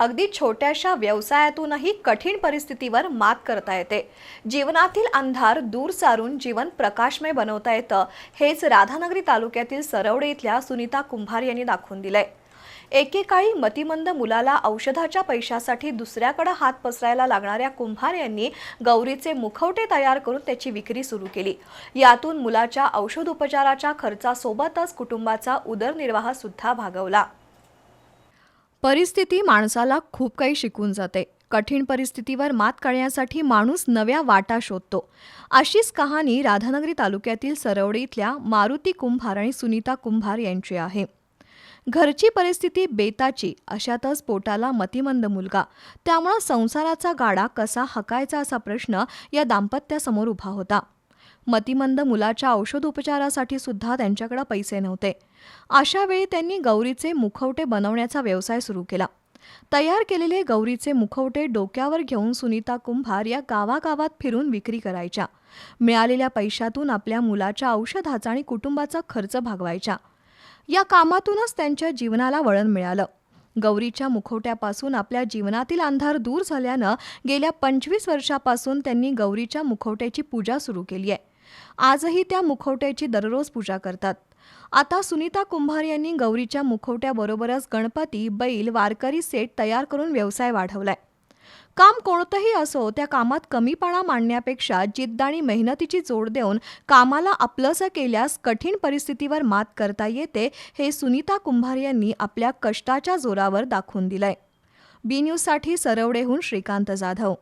अगदी छोट्याशा व्यवसायातूनही कठीण परिस्थितीवर मात करता येते. जीवनातील अंधार दूर सारून जीवन प्रकाशमय बनवता येतं हेच राधानगरी तालुक्यातील सरवडे इथल्या सुनीता कुंभार यांनी दाखवून दिलंय. एकेकाळी मतिमंद मुलाला औषधाच्या पैशासाठी दुसऱ्याकडे हात पसरायला लागणाऱ्या कुंभार यांनी गौरीचे मुखवटे तयार करून त्याची विक्री सुरू केली. यातून मुलाच्या औषधोपचाराच्या खर्चासोबतच कुटुंबाचा उदरनिर्वाह सुद्धा भागवला. परिस्थिती माणसाला खूप काही शिकून जाते. कठीण परिस्थितीवर मात करण्यासाठी माणूस नव्या वाटा शोधतो. अशीच कहाणी राधानगरी तालुक्यातील सरवडे इथल्या मारुती कुंभार आणि सुनीता कुंभार यांची आहे. घरची परिस्थिती बेताची अशातच पोटाला मतिमंद मुलगा. त्यामुळं संसाराचा गाडा कसा हकायचा असा प्रश्न या दाम्पत्यासमोर उभा होता. मतिमंद मुलाच्या औषधोपचारासाठी सुद्धा त्यांच्याकडे पैसे नव्हते. अशा वेळी त्यांनी गौरीचे मुखवटे बनवण्याचा व्यवसाय सुरू केला. तयार केलेले गौरीचे मुखवटे डोक्यावर घेऊन सुनीता कुंभार या गावागावात फिरून विक्री करायच्या. मिळालेल्या पैशातून आपल्या मुलाच्या औषधाचा आणि कुटुंबाचा खर्च भागवायच्या. या कामातूनच त्यांच्या जीवनाला वळण मिळालं. गौरीच्या मुखवट्यापासून आपल्या जीवनातील अंधार दूर झाल्यानं गेल्या पंचवीस वर्षापासून त्यांनी गौरीच्या मुखवट्याची पूजा सुरू केली आहे. आजही त्या मुखवट्याची दररोज पूजा करतात. आता सुनीता कुंभार यांनी गौरीच्या मुखवट्याबरोबरच गणपती बैल वारकरी सेट तयार करून व्यवसाय वाढवलाय. काम कोणतंही असो त्या कामात कमीपणा मांडण्यापेक्षा जिद्द आणि मेहनतीची जोड देऊन कामाला आपलंसं केल्यास कठीण परिस्थितीवर मात करता येते हे सुनीता कुंभार यांनी आपल्या कष्टाच्या जोरावर दाखवून दिलंय. बी न्यूजसाठी सरवडेहून श्रीकांत जाधव.